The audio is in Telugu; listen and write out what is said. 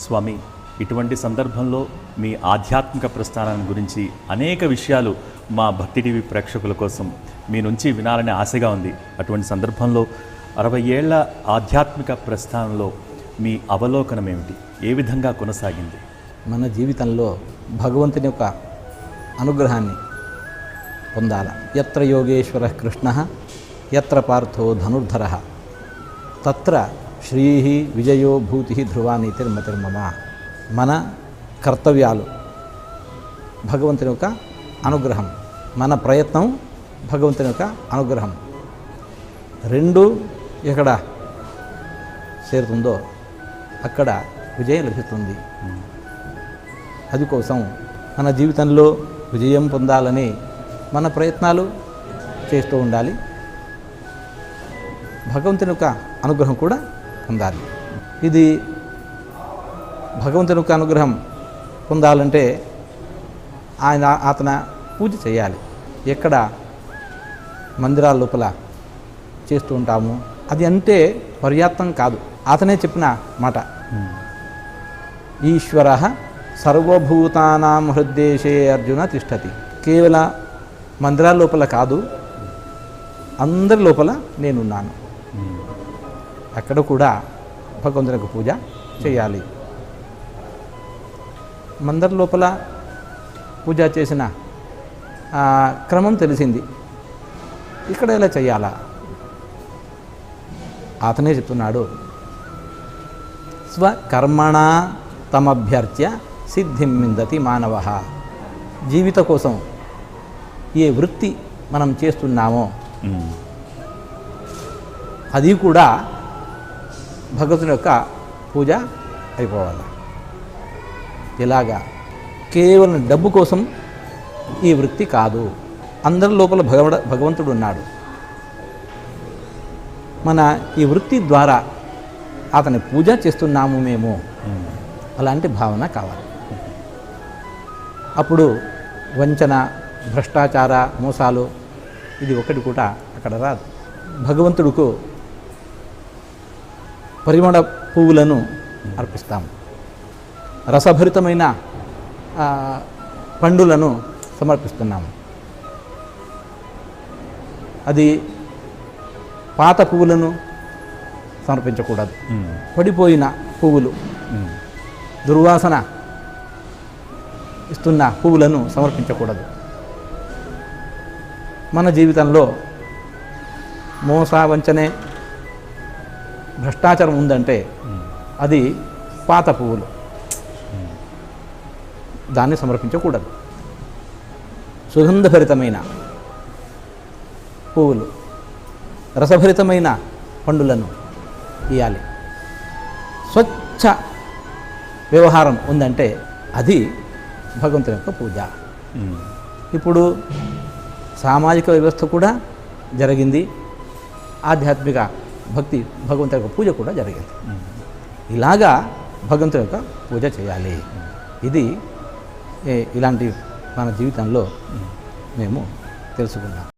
స్వామి ఇటువంటి సందర్భంలో మీ ఆధ్యాత్మిక ప్రస్థానం గురించి అనేక విషయాలు మా భక్తి టీవీ ప్రేక్షకుల కోసం మీ నుంచి వినాలనే ఆశగా ఉంది. అటువంటి సందర్భంలో అరవై ఏళ్ళ ఆధ్యాత్మిక ప్రస్థానంలో మీ అవలోకనం ఏమిటి? ఏ విధంగా కొనసాగింది? మన జీవితంలో భగవంతుని యొక్క అనుగ్రహాన్ని పొందాల. ఎత్ర యోగేశ్వర కృష్ణ ఎత్ర పార్థో ధనుర్ధర. తత్ర శ్రీ విజయో భూతి ధ్రువానీతిర్మతిర్మమ. మన కర్తవ్యాలు. భగవంతుని యొక్క అనుగ్రహం. మన ప్రయత్నం భగవంతుని యొక్క అనుగ్రహం. రెండు ఎక్కడ చేరుతుందో అక్కడ విజయం లభిస్తుంది. అది కోసం మన జీవితంలో విజయం పొందాలని మన ప్రయత్నాలు చేస్తూ ఉండాలి. భగవంతుని యొక్క అనుగ్రహం కూడా పొందాలి. ఇది భగవంతుని యొక్క అనుగ్రహం పొందాలంటే ఆయన అతను పూజ చేయాలి. ఎక్కడ? మందిరాల లోపల చేస్తూ ఉంటాము. అది అంటే పర్యాప్తం కాదు. అతనే చెప్పిన మాట. ఈశ్వర సర్వభూతానాం హృద్దేశే అర్జున తిష్టతి. కేవల మందిరాల లోపల కాదు అందరి లోపల నేనున్నాను. అక్కడ కూడా భగవంతునికి పూజ చేయాలి. మందిర లోపల పూజ చేసిన క్రమం తెలిసింది. ఇక్కడ ఎలా చేయాలా? అతనే చెప్తున్నాడు స్వకర్మణ తమభ్యర్చ్య సిద్ధిం విందతి మానవ. జీవిత కోసం ఏ వృత్తి మనం చేస్తున్నామో. అది కూడా భగవంతుని యొక్క పూజ అయిపోవాలి. ఇలాగా కేవలం డబ్బు కోసం ఈ వృత్తి కాదు. అందరి లోపల భగవడ భగవంతుడు ఉన్నాడు. మన ఈ వృత్తి ద్వారా అతని పూజ చేస్తున్నాము మేము. అలాంటి భావన కావాలి. అప్పుడు వంచన భ్రష్టాచార మోసాలు ఇది ఒకటి కూడా అక్కడ రాదు. భగవంతుడుకు పరిమళ పువ్వులను అర్పిస్తాము రసభరితమైన పండులను సమర్పిస్తున్నాము అది పాత పువ్వులను సమర్పించకూడదు. పడిపోయిన పువ్వులు. దుర్వాసన ఇస్తున్న పువ్వులను సమర్పించకూడదు మన జీవితంలో మోస వంచనే భ్రష్టాచారం ఉందంటే అది పాత పువ్వులు. దాన్ని సమర్పించకూడదు సుగంధభరితమైన పువ్వులు రసభరితమైన పండులను ఇవ్వాలి స్వచ్ఛ వ్యవహారం ఉందంటే అది భగవంతుని యొక్క పూజ. ఇప్పుడు సామాజిక వ్యవస్థ కూడా జరిగింది. ఆధ్యాత్మిక భక్తి భగవంతుని యొక్క పూజ కూడా జరిగింది. ఇలాగా భగవంతుని యొక్క పూజ చేయాలి. ఇది ఇలాంటి మన జీవితంలో మేము తెలుసుకున్నాం.